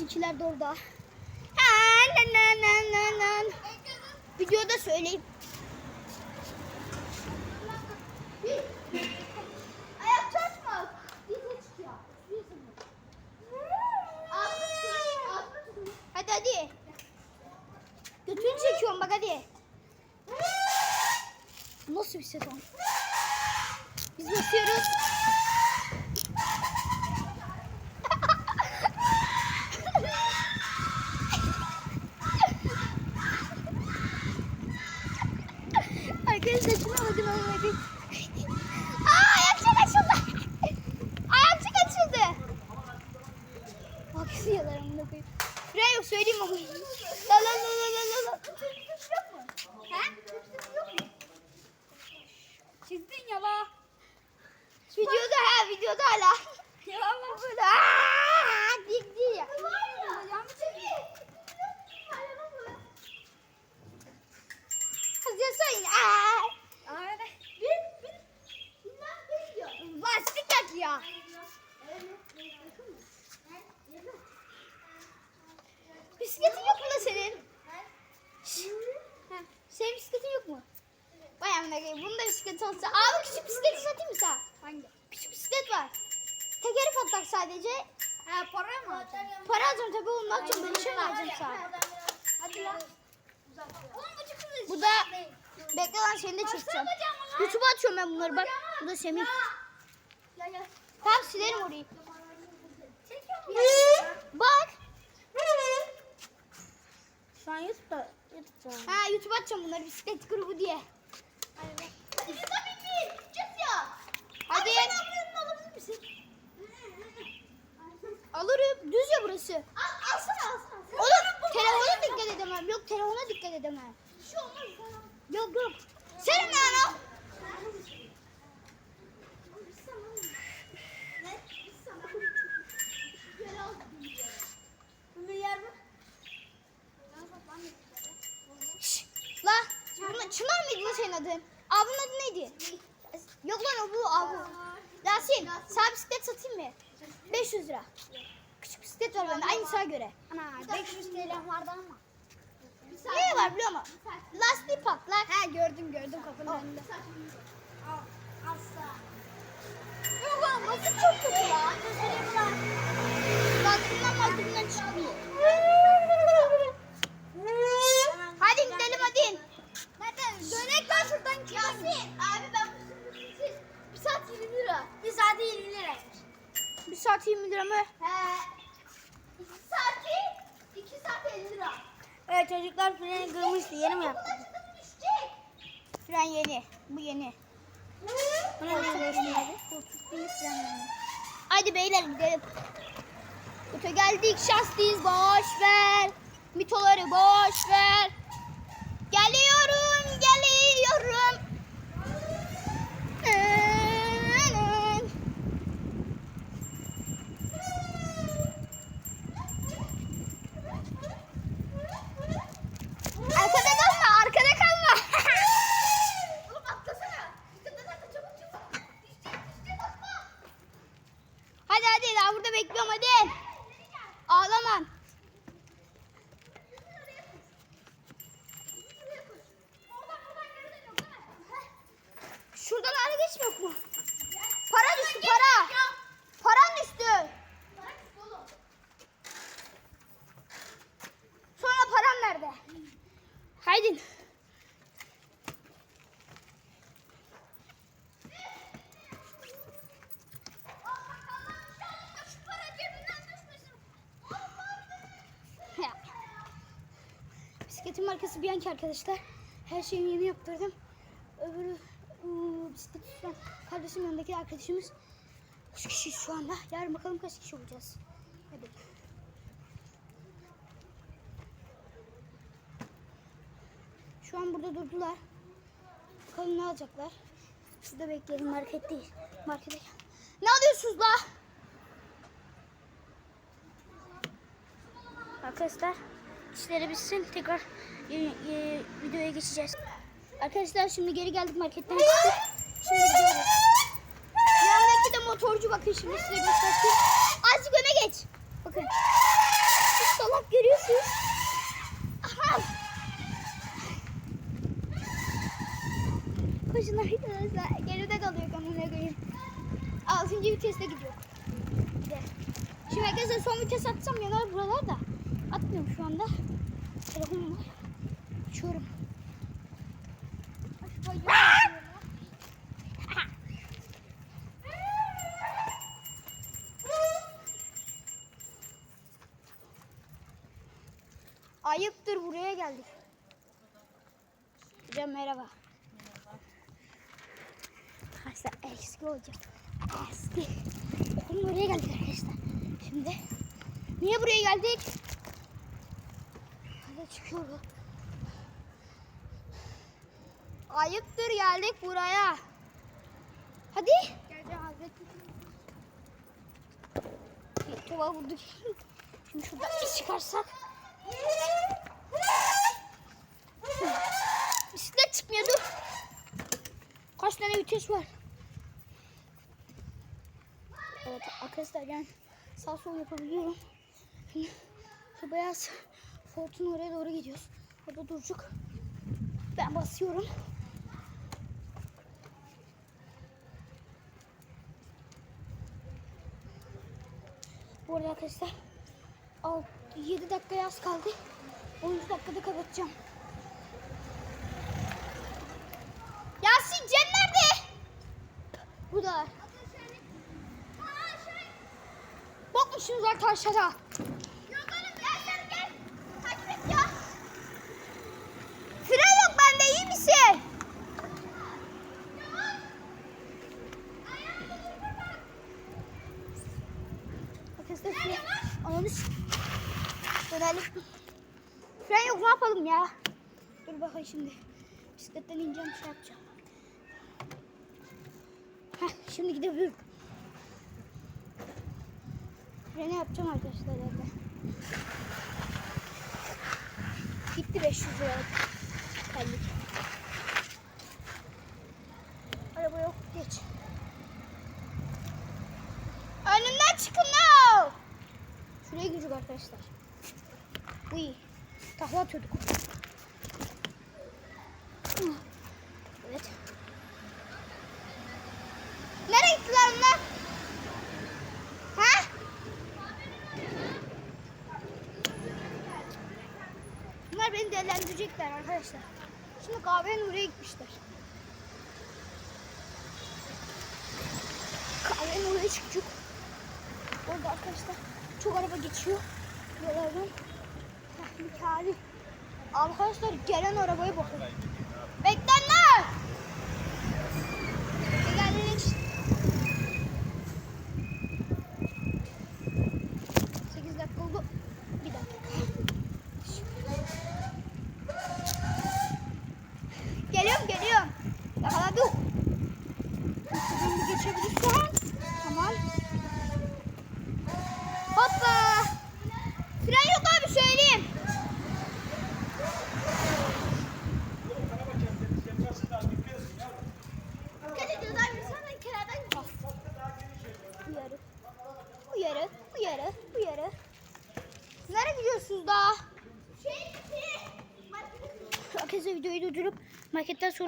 Bizimkiler de orada. Videoda söyleyeyim. Hadi hadi. Götünü çekiyorum bak hadi. Nasıl bir ses o? Yalarım bunu koyayım. Şuraya yok söyleyeyim ama. La la la la la la yok mu? He? yok mu? Çizdin ya la. Videoda ha videoda hala. Yalan böyle. Aaa dikti ya. Kız yasayın. Aaa. Lastik yak ya. Bisikletin yok mu da senin? Şşş. Ha, Senin bisikletin yok mu? Vay amına koyayım. Bunun da bisikleti olsa. Abi küçük bisikleti satayım mı sana? Hangi? Küçük bisiklet var. Tekeri patlak sadece. Ha para mı? Para alacağım tabii oğlum. Ne yapacağım? Ben işe mi alacağım sana? Hadi lan. Bu da bekle lan seni de çekeceğim. YouTube'a atıyorum ben bunları bak. Bu da Semih. Ya ya. Tamam silerim orayı. Çekiyor mu? Bak. Şu an YouTube'da. Ha YouTube'a atacağım bunları bisiklet grubu diye. Hadi biz tabii ki. Çık ya. Hadi. Sen ablanın alabilir misin? Alırım. Düz ya burası. Al, alsana alsana. Oğlum telefona dikkat edemem. Yok telefona dikkat edemem. Bir şey olmaz sana. Yok yok. Senin ne lan? Ne? Biz sana. Gel al. Bunu yer mi? Şşş. La. Bunlar, Çınar mıydı lan senin adın? Abinin adı neydi? Yok lan o bu abi. Yasin sana bisiklet satayım mı? 500 lira. Küçük bisiklet var bende aynı sana göre. Ana 500 TL vardı ama. Ne var biliyor musun? Lastik patlak. He gördüm gördüm kapının önünde. Al. Asla. Yok lan basıp çok kötü ya. Lastiğinden lastiğinden çıkmıyor. Hadi gidelim hadi. Nereden? Dönek lan şuradan Yasin. Abi ben bu siz bir saat 20 lira. Bir saat 20 lira. Bir saat 20 lira mı? He. İki saati 2 saat 50 lira. Evet çocuklar freni kırmıştı yeni mi yaptı? Fren yeni. Bu yeni. Bu ne? Hadi beyler gidelim. Öte geldik şanslıyız boş ver. Mitoları boş ver. Geliyorum geliyorum. Arkada markası Bianchi arkadaşlar. Her şeyimi yeni yaptırdım. Öbürü ıı, bisiklet kardeşim yanındaki arkadaşımız. Üç kişiyiz şu anda. Yarın bakalım kaç kişi olacağız. Hadi. Şu an burada durdular. Bakalım ne alacaklar. Şurada bekleyelim market değil. Markete. Ne alıyorsunuz la? Arkadaşlar işleri bitsin. Tekrar e, e, videoya geçeceğiz. Arkadaşlar şimdi geri geldik marketten çıktık. Şimdi gidiyoruz. Yanındaki de motorcu bakın şimdi size göstereyim. Azıcık öne geç. Bakın. Siz salak görüyorsunuz. Aha. Koşun arkadaşlar. Geride kalıyor kamera göre. Altıncı viteste gidiyor. Şimdi arkadaşlar son vites atsam yanar buralar da. Atmıyorum şu anda. Telefonum var. Açıyorum. Ayıptır buraya geldik. Hocam merhaba. Arkadaşlar eski hocam. Eski. Okulun oraya geldik arkadaşlar. Şimdi niye buraya geldik? Hadi çıkıyoruz. Ayıptır geldik buraya. Hadi. Tuva vurduk. Şimdi şuradan bir çıkarsak. Bisiklet çıkmıyor dur. Kaç tane vites var? Evet arkadaşlar ben sağ sol yapabiliyorum. Şu beyaz Ford'un oraya doğru gidiyoruz. Orada duracak. Ben basıyorum. Bu arada arkadaşlar 7 dakikaya az kaldı. 13 dakikada kapatacağım. Yasin Cem nerede? Burada. Bakmışsınız arkadaşlar. Yok oğlum gel gel gel. Takip et ya. Fren yok bende iyi misin? Arkadaşlar fren. S- Dönelim. Fren yok ne yapalım ya? Dur bakayım şimdi. Bisikletten ineceğim şey yapacağım. Heh, şimdi gidebilirim. Freni yapacağım arkadaşlar evde. Gitti 500 liralık. Terlik. Araba yok geç. Önümden çıkın now. Şuraya gücük arkadaşlar. Uy. Tahla atıyorduk. Evet. Nereye gittiler onlar? Ha? Bunlar beni değerlendirecekler arkadaşlar. Şimdi kahvenin oraya gitmişler. Kahvenin oraya çıkacak. Orada arkadaşlar çok araba geçiyor. Yollardan. Mükemmel. Arkadaşlar gelen arabaya bakın. Beklenler. Geldik. 8 dakika oldu. Bir dakika. Geliyorum geliyorum. Yakaladım. Şuradan bir geçebilirsen. Tamam. Hoppa. Fren yok abi söyleyeyim. Dikkat ediyoruz abi. Sen de kenardan git. Uyarı. Uyarı. Uyarı. Uyarı. Nereye gidiyorsunuz daha? Şey, şey.